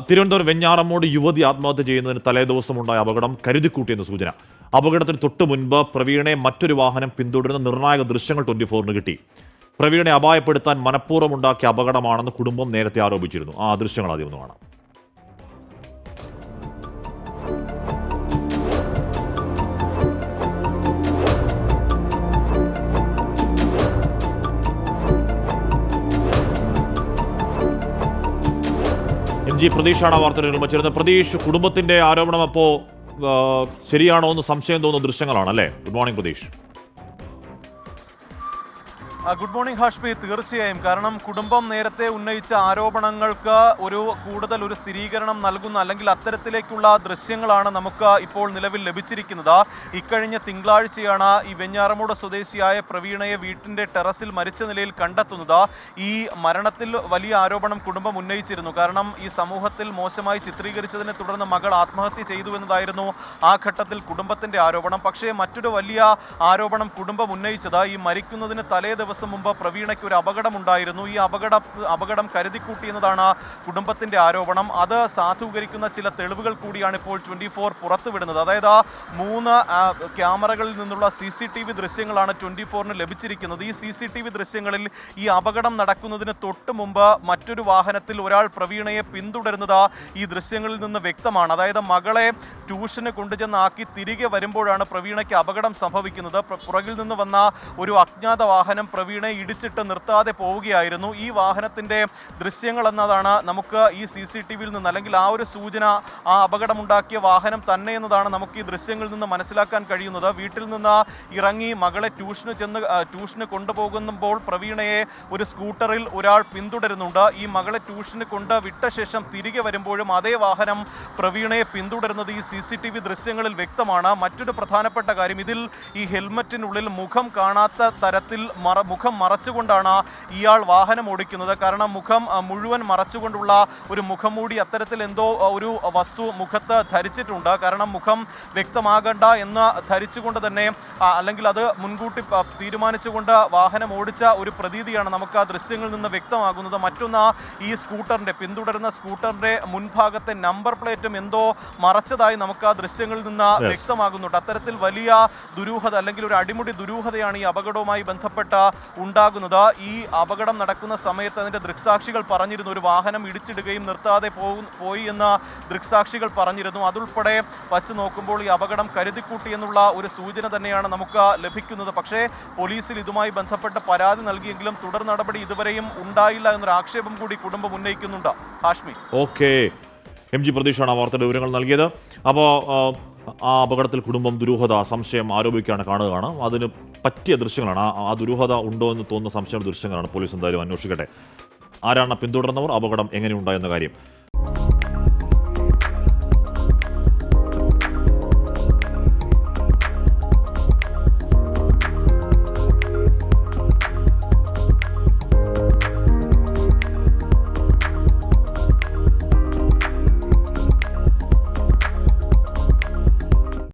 തിരുവനന്തപുരം വെഞ്ഞാറമ്മോട് യുവതി ആത്മഹത്യ ചെയ്യുന്നതിന് തലേദിവസമുണ്ടായ അപകടം കരുതിക്കൂട്ടിയെന്ന് സൂചന. അപകടത്തിന് തൊട്ട് മുൻപ് പ്രവീണെ മറ്റൊരു വാഹനം പിന്തുടരുന്ന നിർണായക ദൃശ്യങ്ങൾ ട്വന്റി ഫോറിന് കിട്ടി. പ്രവീണെ അപായപ്പെടുത്താൻ മനഃപൂർവം ഉണ്ടാക്കിയ അപകടമാണെന്ന് കുടുംബം നേരത്തെ ആരോപിച്ചിരുന്നു. ആ ദൃശ്യങ്ങൾ ആദ്യം ഒന്ന് കാണാം. ജി പ്രതീഷാണ് വാർത്തകൾ വാർത്ത നിർമ്മിച്ചിരുന്നത് പ്രതീഷ് കുടുംബത്തിന്റെ ആരോപണം അപ്പോ ശരിയാണോ എന്ന് സംശയം തോന്നുന്ന ദൃശ്യങ്ങളാണ് അല്ലേ? Good morning Pratheesh. Good morning Hashmi തീർച്ചയായും. കാരണം കുടുംബം നേരത്തെ ഉന്നയിച്ച ആരോപണങ്ങൾക്ക് ഒരു കൂടുതൽ ഒരു സ്ഥിരീകരണം നൽകുന്ന അല്ലെങ്കിൽ അത്തരത്തിലേക്കുള്ള ദൃശ്യങ്ങളാണ് നമുക്ക് ഇപ്പോൾ നിലവിൽ ലഭിച്ചിരിക്കുന്നത്. ഇക്കഴിഞ്ഞ തിങ്കളാഴ്ചയാണ് ഈ വെഞ്ഞാറമൂട് സ്വദേശിയായ പ്രവീണയെ വീട്ടിന്റെ ടെറസിൽ മരിച്ച നിലയിൽ കണ്ടെത്തുന്നത്. ഈ മരണത്തിൽ വലിയ ആരോപണം കുടുംബം ഉന്നയിച്ചിരുന്നു. കാരണം ഈ സമൂഹത്തിൽ മോശമായി ചിത്രീകരിച്ചതിനെ തുടർന്ന് മകൾ ആത്മഹത്യ ചെയ്തു എന്നതായിരുന്നു ആ ഘട്ടത്തിൽ കുടുംബത്തിന്റെ ആരോപണം. പക്ഷേ മറ്റൊരു വലിയ ആരോപണം കുടുംബം ഉന്നയിച്ചത് ഈ മരിക്കുന്നതിന് തലേ ദിവസം മുമ്പ് പ്രവീണയ്ക്ക് ഒരു അപകടമുണ്ടായിരുന്നു. ഈ അപകട അപകടം കരുതിക്കൂട്ടിയെന്നതാണ് കുടുംബത്തിന്റെ ആരോപണം. അത് സാധൂകരിക്കുന്ന ചില തെളിവുകൾ കൂടിയാണ് ഇപ്പോൾ ട്വന്റി ഫോർ പുറത്തുവിടുന്നത്. അതായത് മൂന്ന് ക്യാമറകളിൽ നിന്നുള്ള സി സി ടി വി ദൃശ്യങ്ങളാണ് ട്വന്റി ഫോറിന് ലഭിച്ചിരിക്കുന്നത്. ഈ സി സി ടി വി ദൃശ്യങ്ങളിൽ ഈ അപകടം നടക്കുന്നതിന് തൊട്ട് മുമ്പ് മറ്റൊരു വാഹനത്തിൽ ഒരാൾ പ്രവീണയെ പിന്തുടരുന്നത് ഈ ദൃശ്യങ്ങളിൽ നിന്ന് വ്യക്തമാണ്. അതായത് മകളെ ട്യൂഷന് കൊണ്ടുചെന്നാക്കി തിരികെ വരുമ്പോഴാണ് പ്രവീണയ്ക്ക് അപകടം സംഭവിക്കുന്നത്. പുറകിൽ നിന്ന് വന്ന ഒരു അജ്ഞാത വാഹനം പ്രവീണയെ ഇടിച്ചിട്ട് നിർത്താതെ പോവുകയായിരുന്നു. ഈ വാഹനത്തിന്റെ ദൃശ്യങ്ങൾ എന്നതാണ് നമുക്ക് ഈ സി സി ടി വിയിൽ നിന്ന് അല്ലെങ്കിൽ ആ ഒരു സൂചന ആ അപകടമുണ്ടാക്കിയ വാഹനം തന്നെ എന്നതാണ് നമുക്ക് ഈ ദൃശ്യങ്ങളിൽ നിന്ന് മനസ്സിലാക്കാൻ കഴിയുന്നത്. വീട്ടിൽ നിന്ന് ഇറങ്ങി മകളെ ട്യൂഷന് ചെന്ന് ട്യൂഷന് കൊണ്ടുപോകുമ്പോൾ പ്രവീണയെ ഒരു സ്കൂട്ടറിൽ ഒരാൾ പിന്തുടരുന്നുണ്ട്. ഈ മകളെ ട്യൂഷന് കൊണ്ട് വിട്ട ശേഷം തിരികെ വരുമ്പോഴും അതേ വാഹനം പ്രവീണയെ പിന്തുടരുന്നത് ഈ സി സി ടി വി ദൃശ്യങ്ങളിൽ വ്യക്തമാണ്. മറ്റൊരു പ്രധാനപ്പെട്ട കാര്യം ഇതിൽ ഈ ഹെൽമറ്റിനുള്ളിൽ മുഖം കാണാത്ത തരത്തിൽ മറ മുഖം മറച്ചുകൊണ്ടാണ് ഇയാൾ വാഹനം ഓടിക്കുന്നത്. കാരണം മുഖം മുഴുവൻ മറച്ചുകൊണ്ടുള്ള ഒരു മുഖംമൂടി അത്തരത്തിൽ എന്തോ ഒരു വസ്തു മുഖത്ത് ധരിച്ചിട്ടുണ്ട്. കാരണം മുഖം വ്യക്തമാകണ്ട എന്ന് ധരിച്ചുകൊണ്ട് തന്നെ അല്ലെങ്കിൽ അത് മുൻകൂട്ടി തീരുമാനിച്ചുകൊണ്ട് വാഹനം ഓടിച്ച ഒരു പ്രതീതിയാണ് നമുക്ക് ആ ദൃശ്യങ്ങളിൽ നിന്ന് വ്യക്തമാകുന്നത്. മറ്റൊന്ന് ഈ സ്കൂട്ടറിന്റെ പിന്തുടരുന്ന സ്കൂട്ടറിന്റെ മുൻഭാഗത്തെ നമ്പർ പ്ലേറ്റും എന്തോ മറച്ചതായി നമുക്ക് ആ ദൃശ്യങ്ങളിൽ നിന്ന്. വ്യക്തമാകുന്നുണ്ട്. അത്തരത്തിൽ വലിയ ദുരൂഹത അല്ലെങ്കിൽ ഒരു അടിമുടി ദുരൂഹതയാണ് ഈ അപകടവുമായി ബന്ധപ്പെട്ട ഉണ്ടാകുന്നത്. ഈ അപകടം നടക്കുന്ന സമയത്ത് അതിന്റെ ദൃക്സാക്ഷികൾ പറഞ്ഞിരുന്നു ഒരു വാഹനം ഇടിച്ചിടുകയും നിർത്താതെ പോയി എന്ന ദൃക്സാക്ഷികൾ പറഞ്ഞിരുന്നു. അതുൾപ്പെടെ വച്ച് നോക്കുമ്പോൾ ഈ അപകടം കരുതിക്കൂട്ടി എന്നുള്ള ഒരു സൂചന തന്നെയാണ് നമുക്ക് ലഭിക്കുന്നത്. പക്ഷേ പോലീസിൽ ഇതുമായി ബന്ധപ്പെട്ട പരാതി നൽകിയെങ്കിലും തുടർ നടപടി ഇതുവരെയും ഉണ്ടായില്ല എന്നൊരു ആക്ഷേപം കൂടി കുടുംബം ഉന്നയിക്കുന്നുണ്ട്. ഹാഷ്മി. ഓക്കെ എം ജി പ്രതീഷാണ് ആ വാർത്തയുടെ വിവരങ്ങൾ നൽകിയത്. അപ്പോൾ ആ അപകടത്തിൽ കുടുംബം ദുരൂഹത സംശയം ആരോപിക്കുകയാണ് കാണുകയാണ്. അതിന് പറ്റിയ ദൃശ്യങ്ങളാണ്. ആ- ദുരൂഹത ഉണ്ടോ എന്ന് തോന്നുന്ന സംശയ ദൃശ്യങ്ങളാണ് പോലീസ് എന്തായാലും അന്വേഷിക്കട്ടെ. ആരാണ് പിന്തുടർന്നവർ അപകടം എങ്ങനെയുണ്ടായെന്ന കാര്യം.